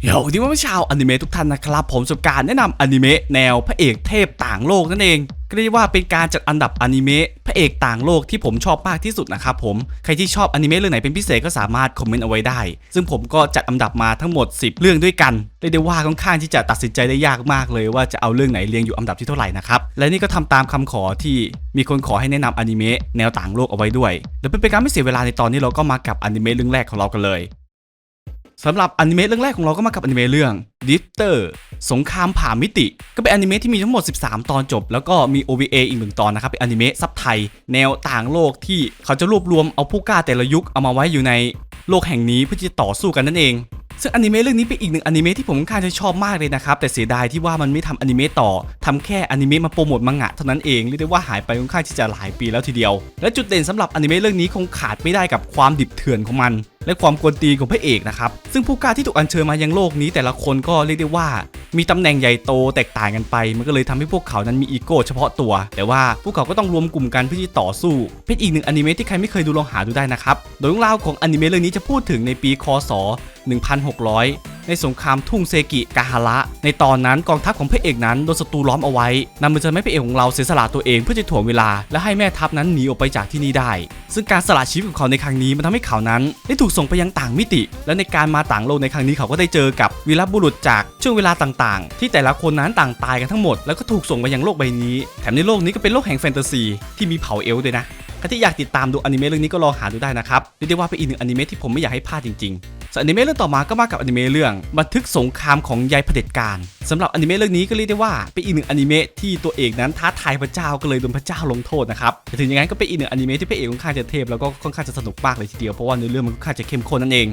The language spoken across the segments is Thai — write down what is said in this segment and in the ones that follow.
เดี๋ยวที่ว่าชาวอนิเมะทุกท่านนะครับ ผมสบการแนะนำอนิเมะแนวพระเอกเทพต่างโลกนั่นเองก็เรียกว่าเป็นการจัดอันดับอนิเมะพระเอกต่างโลกที่ผมชอบมากที่สุดนะครับผมใครที่ชอบอนิเมะเรื่องไหนเป็นพิเศษก็สามารถคอมเมนต์เอาไว้ได้ ซึ่งผมก็จัดอันดับมาทั้งหมด 10 เรื่องด้วยกันเรียกได้ว่าค่อนข้างที่จะตัดสินใจได้ยากมากเลย ว่าจะเอาเรื่องไหนเรียงอยู่อันดับที่เท่าไหร่นะครับและนี่ก็ทำตามคำขอที่มีคนขอให้แนะนำอนิเมะแนวต่างโลกเอาไว้ด้วยเดี๋ยวเป็นการไม่เสียเวลาในตอนนี้เราก็มากับอนิเมะเรื่องแรกของเรากันเลย สำหรับอนิเมะเรื่องแรกของเราก็มากับอนิเมะเรื่องดิฟเตอร์สงครามผ่ามิติ ก็เป็นอนิเมะที่มีทั้งหมด 13 ตอนจบ แล้วก็มี OVA อีกหนึ่งตอนนะครับ เป็นอนิเมะซับไทย แนวต่างโลกที่เขาจะรวบรวมเอาผู้กล้าแต่ละยุคเอามาไว้อยู่ในโลกแห่งนี้เพื่อที่จะต่อสู้กันนั่นเอง ซึ่งอนิเมะเรื่องนี้เป็นอีกหนึ่งอนิเมะที่ผมค่อนข้างจะชอบมากเลยนะครับแต่เสียดายที่ว่ามันไม่ทำอนิเมะต่อทำแค่อนิเมะมาโปรโมทมังงะเท่านั้นเองเรียกได้ว่าหายไปค่อนข้างที่จะหลายปีแล้วทีเดียว และจุดเด่นสำหรับอนิเมะเรื่องนี้คงขาดไม่ได้กับความดิบเถื่อนของมัน และความกวนตีของพระเอกนะครับซึ่งผู้กล้าที่ถูกอัญเชิญมายังโลกนี้ แต่ละคนก็เรียกได้ว่า มีตำแหน่งใหญ่โตแตกต่างกันไป มันก็เลยทำให้พวกเขานั้นมีอีโก้เฉพาะตัว แต่ว่าพวกเขาก็ต้องรวมกลุ่มกันเพื่อที่ต่อสู้เป็นอีกหนึ่งอนิเมะที่ใครไม่เคยดูลองหาดูได้นะครับโดยเรื่องราวของอนิเมะเรื่องนี้จะพูดถึงในปีคศ 1600 ในสงครามทุ่งเซกิกาฮาระ ในตอนนั้นกองทัพของพระเอกนั้นโดนศัตรูล้อมเอาไว้นำมาจนให้พระเอกของเราเสียสละตัวเองเพื่อจะถ่วงเวลา และให้แม่ทัพนั้นหนีออกไปจากที่นี่ได้ ซึ่งการสละชีวิตของเขาในครั้งนี้มันทำให้เขานั้น ได้ถูกส่งไปยังต่างมิติ และในการมาต่างโลกในครั้งนี้เขาก็ได้เจอกับวีรบุรุษจากช่วงเวลาต่างๆ ที่แต่ละคนนั้นต่างตายกันทั้งหมด แล้วก็ถูกส่งไปยังโลกใบนี้ แถมในโลกนี้ก็เป็นโลกแห่งแฟนตาซีที่มีเผ่าเอลด้วยนะใครที่อยากติดตามดูอนิเมะเรื่องนี้ก็ลองหาดูได้นะครับเรียกได้ว่าเป็นอีกหนึ่งอนิเมะที่ผมไม่อยากให้พลาดจริง ๆ ส่วนอนิเมะเรื่องต่อมาก็มากับอนิเมะเรื่อง บันทึกสงครามของยายเผด็จการสำหรับอนิเมะเรื่องนี้ก็เรียกได้ว่าเป็นอีกหนึ่งอนิเมะที่ตัวเอกนั้นท้าทายพระเจ้าก็เลยโดนพระเจ้าลงโทษนะครับแต่ถึงอย่างนั้นก็เป็นอีกหนึ่งอนิเมะที่พระเอกค่อนข้างจะเทพแล้วก็ค่อนข้างจะสนุกมากเลยทีเดียวเพราะว่าเนื้อเรื่องมันค่อนข้างจะเข้มข้นนั่นเอง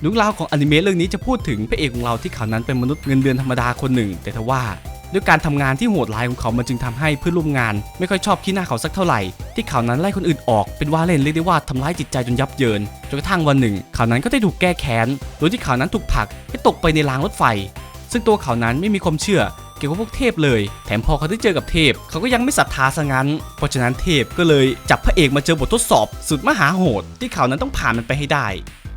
เรื่องราวของอนิเมะเรื่องนี้จะพูดถึงพระเอกของเราที่เขานั้นเป็นมนุษย์เงินเดือนธรรมดาคนหนึ่ง แต่ทว่า ด้วยการทำงานที่โหดร้ายของเขามันจึงทำให้เพื่อนร่วมงาน ไม่ค่อยชอบขี้หน้าเขาสักเท่าไหร่ ที่เขานั้นไล่คนอื่นออกเป็นว่าเล่นเรียกได้ว่าทำร้ายจิตใจจนยับเยินจนกระทั่งวันหนึ่ง เขานั้นก็ได้ถูกแก้แค้นโดยที่เขานั้นถูกผลักให้ตกไปในรางรถไฟ ซึ่งตัวเขานั้นไม่มีความเชื่อเกี่ยวกับพวกเทพเลย แถมพอเขาได้เจอกับเทพ เขาก็ยังไม่ศรัทธาซะงั้น เพราะฉะนั้นเทพก็เลยจับพระเอกมาเจอบททดสอบ สุดมหาโหด ที่เขานั้นต้องผ่านมันไปให้ได้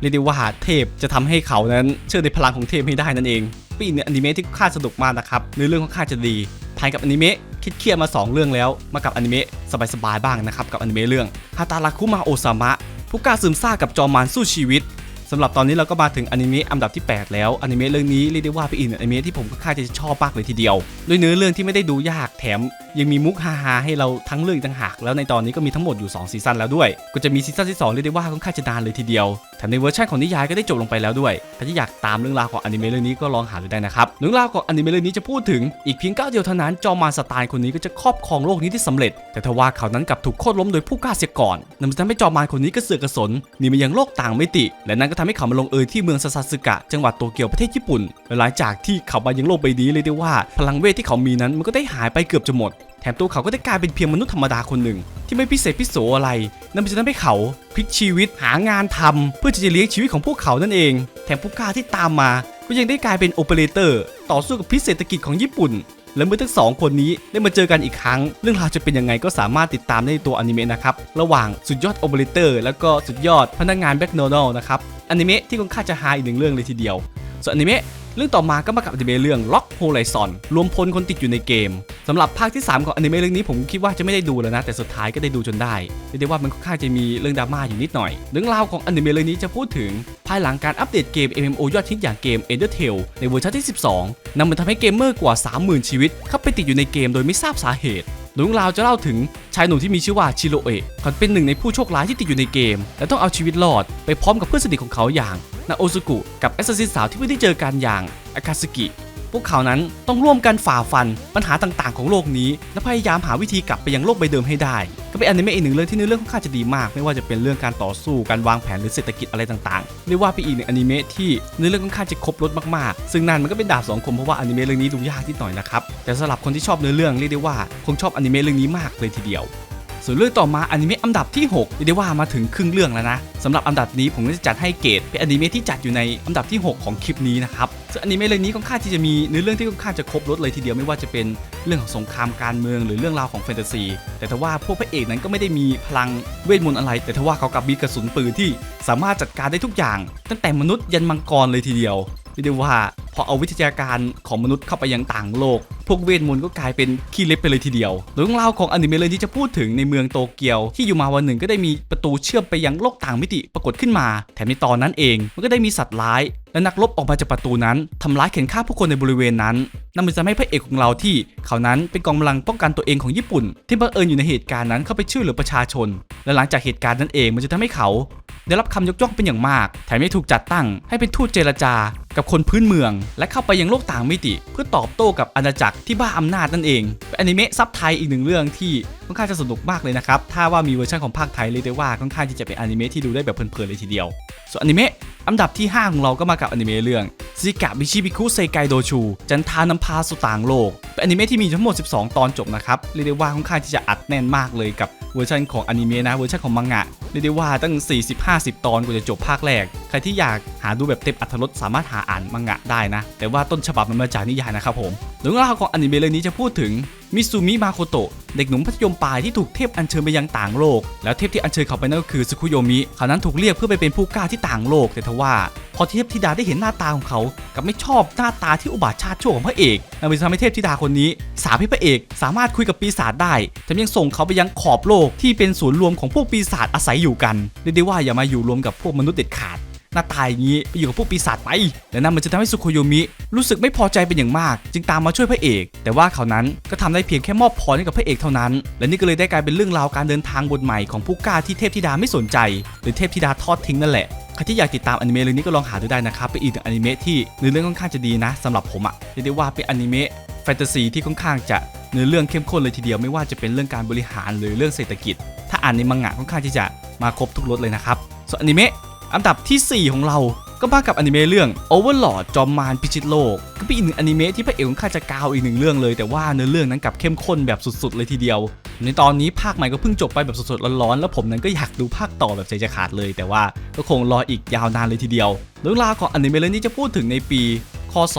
เรียกได้ว่าเทพจะทำให้เขานั้นเชื่อในพลังของเทพให้ได้นั่นเอง ป็นอีกหนึ่งอนิเมะที่ค่าสนุกมากนะครับเนื้อเรื่องค่อนข้างจะดีทายกับอนิเมะคิดเครียดมา 2 เรื่องแล้ว มากับอนิเมะสบายๆบ้างนะครับกับอนิเมะเรื่องฮาตาราคุมาโอซามะผู้กล้าซึมซ่ากับจอมารสู้ชีวิตสำหรับตอนนี้เราก็มาถึงอนิเมะอันดับที่ 8 แล้วอนิเมะเรื่องนี้เรียกได้ว่าเป็นอีกอนิเมะที่ผมค่อนข้างจะชอบมากเลยทีเดียวด้วยเนื้อเรื่องที่ไม่ได้ดูยากแถม ยังมีมุกฮาๆให้เราทั้งเรื่องต่างหากแล้วในตอนนี้ก็มีทั้งหมดอยู่ 2 ซีซั่นแล้วด้วย ก็จะมีซีซั่นที่2เรียกได้ว่าค่อนข้างจะนานเลยทีเดียว มในเวอร์ชันของนิยายก็ได้จบลงไปแล้วด้วยใครที่อยากตามเรื่องราวของอนิเมะเรื่องนี้ก็ลองหาดูได้นะครับเรื่องราวของอนิเมะเรื่องนี้จะพูดถึงอีกเพียงก้าวเดียวเท่านั้นจอมารสไตล์คนนี้ก็จะครอบครองโลกนี้ที่สำเร็จ แต่ทว่าเขานั้นกลับถูกโค่นล้มโดยผู้กล้าเสียก่อนนั่นทำให้จอมารคนนี้ก็เสือกกระสนหนีมายังโลกต่างมิติ และนั่นก็ทำให้เขามาลงเอยที่เมืองซาซาสึกะ จังหวัดโตเกียวประเทศญี่ปุ่น หลังจากที่เขามายังโลกใบนี้เลยได้ว่า พลังเวทที่เขามีนั้นมันก็ได้หายไปเกือบจะหมด แถมตัวเขาก็ได้กลายเป็นเพียงมนุษย์ธรรมดาคนหนึ่ง ที่ไม่พิเศษพิโสอะไร นั่นมันจะทำให้เขาพลิกชีวิตหางานทำเพื่อจะเลี้ยงชีวิตของพวกเขานั่นเอง แถมผู้กล้าที่ตามมา ก็ยังได้กลายเป็นโอเปอเรเตอร์ ต่อสู้กับพิเศรษฐกิจของญี่ปุ่น และเมื่อทั้งสองคนนี้ได้มาเจอกันอีกครั้ง เรื่องราวจะเป็นยังไงก็สามารถติดตามได้ในตัวอนิเมะนะครับระหว่างสุดยอดโอเปอเรเตอร์แล้วก็สุดยอดพนักงานแบ็กโนดลนะครับอนิเมะที่ค่อนข้างจะฮาอีกหนึ่งเรื่องเลยทีเดียวส่วนอนิเมะ เรื่องต่อมาก็มากับอนิเมะเรื่อง Lock Horizon รวมพลคนติดอยู่ในเกมสำหรับภาคที่ 3 ของอนิเมะเรื่องนี้ผมคิดว่าจะไม่ได้ดูแล้วนะ แต่สุดท้ายก็ได้ดูจนได้เรียกได้ว่ามันค่อนข้างจะมีเรื่องดราม่าอยู่นิดหน่อย เรื่องราวของอนิเมะเรื่องนี้จะพูดถึง ภายหลังการอัปเดตเกม MMO ยอดฮิตอย่างเกม Ender Tale ในเวอร์ชันที่ 12นำมาทำให้เกมเมอร์กว่า 30,000 ชีวิตเข้าไปติดอยู่ในเกมโดยไม่ทราบสาเหตุ เรื่องราวจะเล่าถึงชายหนุ่มที่มีชื่อว่าชิโรเอะเขาเป็นหนึ่งในผู้โชคร้ายที่ติดอยู่ในเกม และต้องเอาชีวิตรอดไปพร้อมกับเพื่อนสนิทของเขาอย่างนาโอซุกุกับแอสซัสซินสาวที่เพิ่งได้เจอกันอย่างอากาสกิ พวกเขานั้นต้องร่วมกันฝ่าฟันปัญหาต่างๆของโลกนี้ และพยายามหาวิธีกลับไปยังโลกใบเดิมให้ได้ ก็เป็นอนิเมะอีกหนึ่งเรื่องที่เนื้อเรื่องค่อนข้างจะดีมาก ไม่ว่าจะเป็นเรื่องการต่อสู้การวางแผนหรือเศรษฐกิจอะไรต่างๆเรียกว่าเป็นอีกหนึ่งอนิเมะที่เนื้อเรื่องค่อนข้างจะครบรถมากๆ ซึ่งนั่นมันก็เป็นดาบสองคมเพราะว่าอนิเมะเรื่องนี้ดูยากนิดหน่อยนะครับแต่สำหรับคนที่ชอบเนื้อเรื่องเรียกได้ว่าคงชอบอนิเมะเรื่องนี้มากเลยทีเดียว ส่วนเรื่องต่อมาอนิเมะอันดับที่6เรียกได้ว่ามาถึงครึ่งเรื่องแล้วนะสำหรับอันดับนี้ผมก็จะจัดให้เกรดเป็นอนิเมะที่จัดอยู่ในอันดับที่ 6 ของคลิปนี้นะครับซึ่งอนิเมะเรื่องนี้ค่อนข้างที่จะมีเนื้อเรื่องที่ค่อนข้างจะครบรถเลยทีเดียวไม่ว่าจะเป็นเรื่องของสงครามการเมืองหรือเรื่องราวของแฟนตาซีแต่ทว่าพวกพระเอกนั้นก็ไม่ได้มีพลังเวทมนต์อะไร แต่ทว่าเขากลับมีกระสุนปืนที่สามารถจัดการได้ทุกอย่าง ตั้งแต่มนุษย์ยันมังกรเลยทีเดียว เรียกได้ว่าพอเอาวิทยาการของมนุษย์เข้าไปยังต่างโลก พวกเวทมนต์ก็กลายเป็นขี้เล็บไปเลยทีเดียวเรื่องราวของอนิเมะเลยที่จะพูดถึงในเมืองโตเกียว ที่อยู่มาวันหนึ่งก็ได้มีประตูเชื่อมไปยังโลกต่างมิติปรากฏขึ้นมา แถมในตอนนั้นเองมันก็ได้มีสัตว์ร้าย และนักรบออกมาจากประตูนั้นทำร้ายเข็นฆ่าผู้คนในบริเวณนั้นนั่นมันจะทำให้พระเอกของเราที่เขานั้นเป็นกองกำลังป้องกันตัวเองของญี่ปุ่น ที่บังเอิญอยู่ในเหตุการณ์นั้นเข้าไปช่วยเหลือประชาชน และหลังจากเหตุการณ์นั้นเองมันจะทำให้เขา ได้รับคำยกย่องเป็นอย่างมากแถมยังถูกจัดตั้งให้เป็นทูตเจรจา กับคนพื้นเมือง และเข้าไปยังโลกต่างมิติ เพื่อตอบโต้กับอาณาจักรที่บ้าอำนาจนั่นเองเป็นอนิเมะซับไทยอีกหนึ่งเรื่องที่ค่อนข้างจะสนุกมากเลยนะครับถ้าว่ามีเวอร์ชันของภาคไทยเลยได้ว่าค่อนข้างที่จะเป็นอนิเมะที่ดูได้แบบเพลินๆเลยทีเดียว ส่วนอนิเมะ อันดับที่ 5 ของเราก็มากับอนิเมะเรื่องซิกะบิชิบิคุเซไกโดชู จันทานำพาสู่ต่างโลก เป็นอนิเมะที่มีทั้งหมด 12 ตอนจบนะครับ เรียกได้ว่าค่อนข้างที่จะอัดแน่นมากเลยกับเวอร์ชันของอนิเมะนะเวอร์ชันของมังงะเรียกได้ว่าตั้ง 40-50 ตอนกว่าจะจบภาคแรก ใครที่อยากหาดูแบบเต็มอัธรสสามารถหาอ่านมังงะได้นะ แต่ว่าต้นฉบับมันมาจากนิยายนะครับผมเรื่องราวของอนิเมะเรื่องนี้จะพูดถึงมิซูมิมาโคโตะ เด็กหนุ่มพัทยมปลายที่ถูกเทพอัญเชิญไปยังต่างโลก แล้วเทพที่อัญเชิญเขาไปนั่นก็คือซึคุโยมิเขานั้นถูกเรียกเพื่อไปเป็นผู้กล้าที่ต่างโลก แต่ทว่าพอเทพธิดาได้เห็นหน้าตาของเขากับไม่ชอบหน้าตาที่อุบาทชาติชั่วของพระเอกนั่นเป็นทำให้เทพธิดาคนนี้ สาบให้พระเอกสามารถคุยกับปีศาจได้แถมยังส่งเขาไปยังขอบโลกที่เป็นศูนย์รวมของพวกปีศาจอาศัยอยู่กันเรียกได้ว่าอย่ามาอยู่รวมกับพวกมนุษย์เด็ดขาด หน้าตายอย่างนี้ไปอยู่กับพวกปีศาจไป และนั่นมันจะทำให้สุโคโยมิรู้สึกไม่พอใจเป็นอย่างมาก จึงตามมาช่วยพระเอก แต่ว่าเขานั้นก็ทำได้เพียงแค่มอบพรให้กับพระเอกเท่านั้น และนี่ก็เลยได้กลายเป็นเรื่องราวการเดินทางบนใหม่ของผู้กล้าที่เทพธิดาไม่สนใจ หรือเทพธิดาทอดทิ้งนั่นแหละใครที่อยากติดตามอนิเมะเรื่องนี้ก็ลองหาดูได้นะครับเป็นอีกหนึ่งอนิเมะที่เนื้อเรื่องค่อนข้างจะดีนะสำหรับผมอะเรียกได้ว่าเป็นอนิเมะแฟนตาซีที่ค่อนข้างจะเนื้อเรื่องเข้มข้นเลยทีเดียวไม่ว่าจะเป็นเรื่องการบริหารหรือเรื่องเศรษฐกิจ ถ้าอ่านในมังงะค่อนข้างที่จะมาครบทุกรสเลยนะครับส่วนอนิเมะ อันดับทีสี่ 4 ของเราก็มากับอนิเมะเรื่อง Overlord จอมมารพิชิตโลก ก็เป็นอีกหนึ่งอนิเมะที่พระเอกของข้าจะกาวอีกหนึ่งเรื่องเลยแต่ว่าเนื้อเรื่องนั้นกลับเข้มข้นแบบสุดๆ เลยทีเดียว ในตอนนี้ภาคใหม่ก็เพิ่งจบไปแบบสดๆร้อนๆแล้วผมนั้นก็อยากดูภาคต่อแบบใจจะขาดเลย แต่ว่าก็คงรออีกยาวนานเลยทีเดียวเรื่องราวของอนิเมะเรื่องนี้จะพูดถึงในปี คศ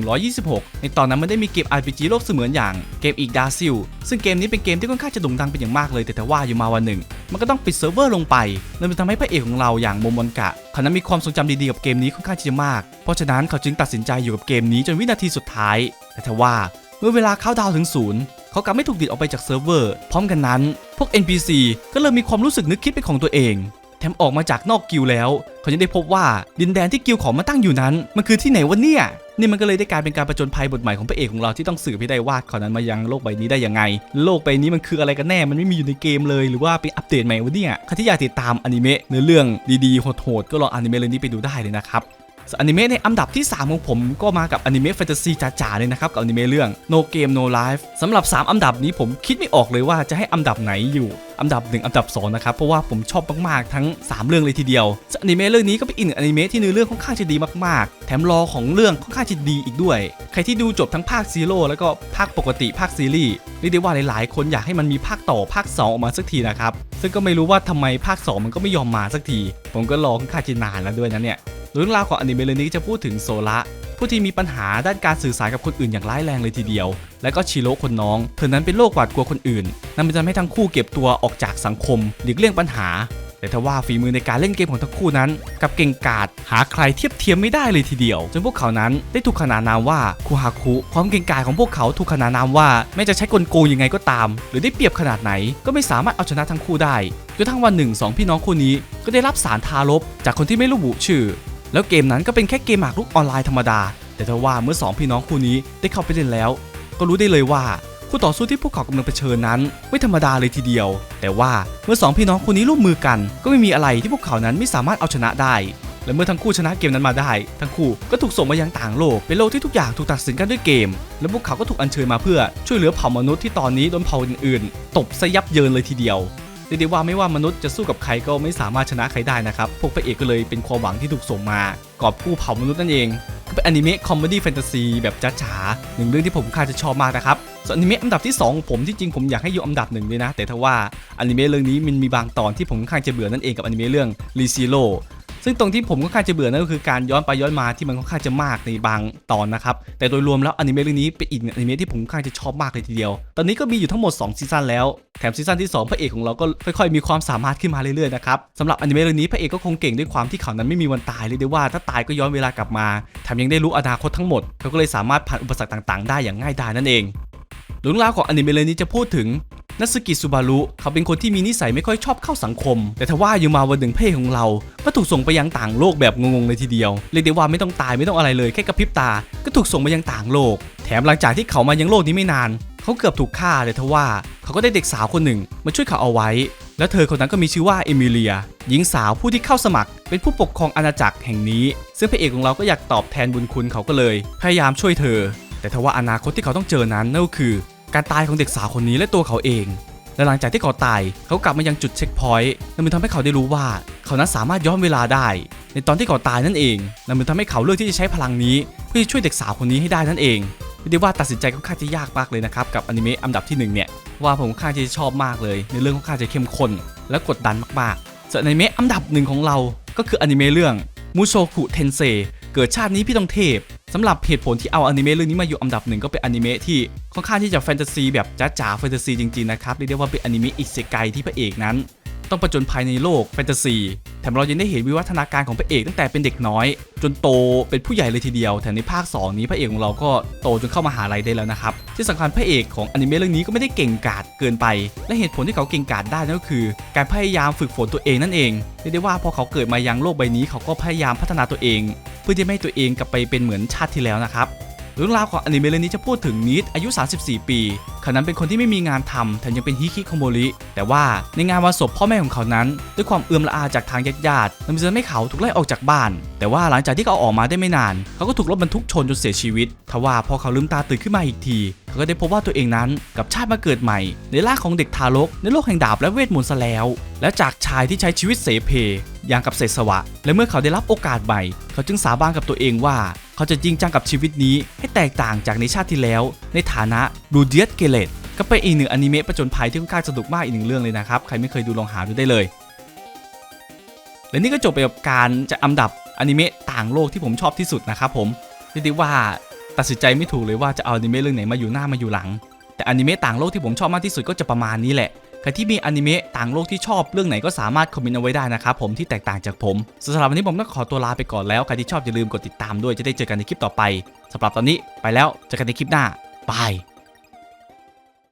2126 ในตอนนั้นมันได้มีเกม RPG โลกเสมือนอย่างเกมอีกดาซิล ซึ่งเกมนี้เป็นเกมที่ค่อนข้างจะโด่งดังเป็นอย่างมากเลยแต่แต่ว่าอยู่มาวันหนึ่ง มันก็ต้องปิดเซิร์ฟเวอร์ลงไปนั่นมันทำให้พระเอกของเราอย่างโมมอนกะเขานั้นมีความทรงจำดีๆกับเกมนี้ค่อนข้างที่จะมาก เพราะฉะนั้นเขาจึงตัดสินใจอยู่กับเกมนี้จนวินาทีสุดท้าย แต่แต่ว่าเมื่อเวลาเข้าดาวถึงศูนย์เขากลับไม่ถูกดิดออกไปจากเซิร์ฟเวอร์ พร้อมกันนั้น พวก NPC ก็เริ่มมีความรู้สึกนึกคิดเป็นของตัวเอง แถมออกมาจากนอกกิลแล้ว เขายังได้พบว่าดินแดนที่กิลของมาตั้งอยู่นั้น มันคือที่ไหนวะเนี่ยนี่มันก็เลยได้กลายเป็นการประจนภัยบทใหม่ของพระเอกของเราที่ต้องสืบให้ได้ว่าเขานั้นมายังโลกใบนี้ได้ยังไง โลกใบนี้มันคืออะไรกันแน่ มันไม่มีอยู่ในเกมเลย หรือว่าเป็นอัปเดตใหม่วะเนี่ยใครที่อยากติดตามอนิเมะเนื้อเรื่องดีๆโหดๆก็ลองอนิเมะเรื่องนี้ไปดูได้เลยนะครับ อนิเมะในอันดับที่ 3 ของผมก็มากับอนิเมะแฟนตาซีจ๋าๆเลยนะครับ กับอนิเมะเรื่อง No Game No Life สำหรับ 3 อันดับนี้ผมคิดไม่ออกเลยว่าจะให้อันดับไหนอยู่ อันดับ 1 อันดับ 2 นะครับ เพราะว่าผมชอบมาก ๆ ทั้ง 3 เรื่องเลยทีเดียวอนิเมะเรื่องนี้ก็เป็นอีกหนึ่งอนิเมะที่เนื้อเรื่องค่อนข้างจะดีมาก ๆ แถมรอของเรื่องค่อนข้างจะดีอีกด้วย ใครที่ดูจบทั้งภาคซีโร่แล้วก็ภาคปกติภาคซีรีส์เรียกได้ว่าหลาย ๆ คนอยากให้มันมีภาคต่อภาค 2 ออกมาสักทีนะครับซึ่งก็ไม่รู้ว่าทำไมภาค 2 มันก็ไม่ยอมมาสักที ผมก็รอค่อนข้างจะนานแล้วด้วยนะเนี่ย เรื่องราวของอนิเมะเรื่องนี้จะพูดถึงโซละผู้ที่มีปัญหาด้านการสื่อสารกับคนอื่นอย่างร้ายแรงเลยทีเดียว และก็ชิโร่คนน้อง เธอนั้นเป็นโรคหวาดกลัวคนอื่นนั่นเป็นทำให้ทั้งคู่เก็บตัวออกจากสังคมหลีกเลี่ยงปัญหา แต่ทว่าฝีมือในการเล่นเกมของทั้งคู่นั้น กับเก่งกาจหาใครเทียบเทียมไม่ได้เลยทีเดียว จนพวกเขานั้นได้ถูกขนานนามว่าคูฮาคุความเก่งกาจของพวกเขาถูกขนานนามว่าแม้จะใช้กลโกงยังไงก็ตาม หรือได้เปรียบขนาดไหน ก็ไม่สามารถเอาชนะทั้งคู่ได้จนทั้งวันหนึ่งสองพี่น้องคู่นี้ก็ได้รับสารทารบจากคนที่ไม่รู้บุชื่อ แล้วเกมนั้นก็เป็นแค่เกมหมากรุกออนไลน์ธรรมดา แต่ถ้าว่าเมื่อสองพี่น้องคู่นี้ได้เข้าไปเล่นแล้ว ก็รู้ได้เลยว่าคู่ต่อสู้ที่พวกเขากำลังเผชิญนั้น ไม่ธรรมดาเลยทีเดียว แต่ว่าเมื่อสองพี่น้องคู่นี้ร่วมมือกัน ก็ไม่มีอะไรที่พวกเขานั้นไม่สามารถเอาชนะได้ และเมื่อทั้งคู่ชนะเกมนั้นมาได้ ทั้งคู่ก็ถูกส่งมายังต่างโลกเป็นโลกที่ทุกอย่างถูกตัดสินกันด้วยเกม และพวกเขาก็ถูกอัญเชิญมาเพื่อช่วยเหลือเผ่ามนุษย์ที่ตอนนี้โดนเผ่าอื่นๆตบซะยับเยินเลยทีเดียว รียกได้ว่าไม่ว่ามนุษย์จะสู้กับใครก็ไม่สามารถชนะใครได้นะครับ พวกพระเอกก็เลยเป็นความหวังที่ถูกส่งมากอบผู้เผ่ามนุษย์นั่นเองก็เป็นอนิเมะคอมเมดี้แฟนตาซีแบบจ้าๆหนึ่งเรื่องที่ผมค่าจะชอบมากนะครับส่วนอนิเมะอันดับที่2ของผมที่จริงผมอยากให้อยู่อันดับหนึ่งเลยนะ แต่ถ้าว่าอนิเมะเรื่องนี้มันมีบางตอนที่ผมค่อนข้างจะเบื่อนั่นเองกับอนิเมะเรื่องรีซิโล ซึ่งตรงที่ผมค่อนข้างจะเบื่อนั่นก็คือการย้อนไปย้อนมาที่มันค่อนข้างจะมากในบางตอนนะครับแต่โดยรวมแล้วอนิเมะเรื่องนี้เป็นอีกอนิเมะที่ผมค่อนข้างจะชอบมากเลยทีเดียว ตอนนี้ก็มีอยู่ทั้งหมด 2 ซีซั่นแล้ว แถมซีซั่นที่ 2 พระเอกของเราก็ค่อยๆมีความสามารถขึ้นมาเรื่อยๆนะครับสำหรับอนิเมะเรื่องนี้พระเอกก็คงเก่งด้วยความที่เขานั้นไม่มีวันตายเลยกได้ว่าถ้าตายก็ย้อนเวลากลับมาแถมยังได้รู้อนาคตทั้งหมดเขาก็เลยสามารถผ่านอุปสรรคต่างๆ ได้อย่างง่ายดายนั่นเอง เรื่องราวของอนิเมะเรื่องนี้จะพูดถึงนัสกิสุบารุเขาเป็นคนที่มีนิสัยไม่ค่อยชอบเข้าสังคม แต่ทว่าอยู่มาวันหนึ่งเพศของเรา ก็ถูกส่งไปยังต่างโลกแบบงงๆเลยทีเดียวเรียกได้ว่าไม่ต้องตายไม่ต้องอะไรเลยแค่กระพริบตา ก็ถูกส่งไปยังต่างโลก แถมหลังจากที่เขามายังโลกนี้ไม่นาน เขาเกือบถูกฆ่าเลยทว่า เขาก็ได้เด็กสาวคนหนึ่งมาช่วยเขาเอาไว้ และเธอคนนั้นก็มีชื่อว่าเอมิเลียหญิงสาวผู้ที่เข้าสมัคร เป็นผู้ปกครองอาณาจักรแห่งนี้ ซึ่งพระเอกของเราก็อยากตอบแทนบุญคุณเขาก็เลย พยายามช่วยเธอแต่ทว่าอนาคตที่เขาต้องเจอนั้นนั่นก็คือ การตายของเด็กสาวคนนี้และตัวเขาเอง และหลังจากที่เขาตายเขากลับมายังจุดเช็คพอยต์นั่นมันทำให้เขาได้รู้ว่า เขานั้นสามารถย้อนเวลาได้ ในตอนที่เขาตายนั่นเองนั่นมันทำให้เขาเลือกที่จะใช้พลังนี้ เพื่อช่วยเด็กสาวคนนี้ให้ได้นั่นเองเรียกได้ว่าตัดสินใจค่อนข้างจะยากมากเลยนะครับกับอนิเมะอันดับที่หนึ่งเนี่ยว่าผมค่อนข้างจะชอบมากเลย ในเรื่องค่อนข้างจะเข้มข้นและกดดันมากๆส่วนอนิเมะอันดับหนึ่งของเราก็คืออนิเมะเรื่องมูโชคุเทนเซเกิดชาตินี้พี่ต้องเทพ สำหรับเหตุผลที่เอาอนิเมะเรื่องนี้มาอยู่อันดับหนึ่งก็เป็นอนิเมะที่ค่อนข้างที่จะแฟนตาซีแบบจ๋าๆแฟนตาซีจริงๆนะครับเรียกได้ว่าเป็นอนิเมะอิเซไกที่พระเอกนั้น ต้องประจนภายในโลกแฟนตาซี แถมเรายังได้เห็นวิวัฒนาการของพระเอกตั้งแต่เป็นเด็กน้อย จนโตเป็นผู้ใหญ่เลยทีเดียว แถมในภาค 2 นี้พระเอกของเราก็โตจนเข้ามาหาลัยได้แล้วนะครับ ที่สำคัญพระเอกของอนิเมะเรื่องนี้ก็ไม่ได้เก่งกาจเกินไป และเหตุผลที่เขาเก่งกาจได้นั่นก็คือ การพยายามฝึกฝนตัวเองนั่นเองเรียกได้ว่าพอเขาเกิดมายังโลกใบนี้เขาก็พยายามพัฒนาตัวเอง เพื่อที่ไม่ให้ตัวเองกลับไปเป็นเหมือนชาติที่แล้วนะครับเรื่องราวของอนิเมะเรื่องนี้จะพูดถึงนิดอายุ 34 ปีเขานั้นเป็นคนที่ไม่มีงานทำแถมยังเป็นฮิคิโคโมริ แต่ว่าในงานวันศพพ่อแม่ของเขานั้น ด้วยความเอื้อมละอาจากทางญาติญาติมันจะทำให้เขาถูกไล่ออกจากบ้าน แต่ว่าหลังจากที่เขาออกมาได้ไม่นาน เขาก็ถูกรถบรรทุกชนจนเสียชีวิต ทว่าพอเขาลืมตาตื่นขึ้นมาอีกที เขาก็ได้พบว่าตัวเองนั้นกับชาติมาเกิดใหม่ ในร่างของเด็กทารก ในโลกแห่งดาบและเวทมนต์ซะแล้ว และจากชายที่ใช้ชีวิตเสเพอย่างกับเศษสวะ และเมื่อเขาได้รับโอกาสใหม่ เขาจึงสาบานกับตัวเองว่า เขาจะจริงจังกับชีวิตนี้ให้แตกต่างจากในชาติที่แล้ว ในฐานะรูเดียสเกเลตก็เป็นอีกหนึ่งอนิเมะประจนภัยที่ค่อนข้างสนุกมากอีกหนึ่งเรื่องเลยนะครับ ใครไม่เคยดูลองหาดูได้เลย และนี่ก็จบไปกับการจะอันดับอนิเมะต่างโลกที่ผมชอบที่สุดนะครับผมเรียกได้ว่าตัดสินใจไม่ถูกเลยว่าจะเอาอนิเมะเรื่องไหนมาอยู่หน้ามาอยู่หลัง แต่อนิเมะต่างโลกที่ผมชอบมากที่สุดก็จะประมาณนี้แหละใครที่มีอนิเมะต่างโลกที่ชอบเรื่องไหนก็สามารถคอมเมนต์เอาไว้ได้นะครับผมที่แตกต่างจากผมสำหรับวันนี้ผมต้องขอตัวลาไปก่อนแล้วใครที่ชอบอย่าลืมกดติดตามด้วยจะได้เจอกันในคลิปต่อไปสำหรับตอนนี้ไปแล้วเจอกันในคลิปหน้าบาย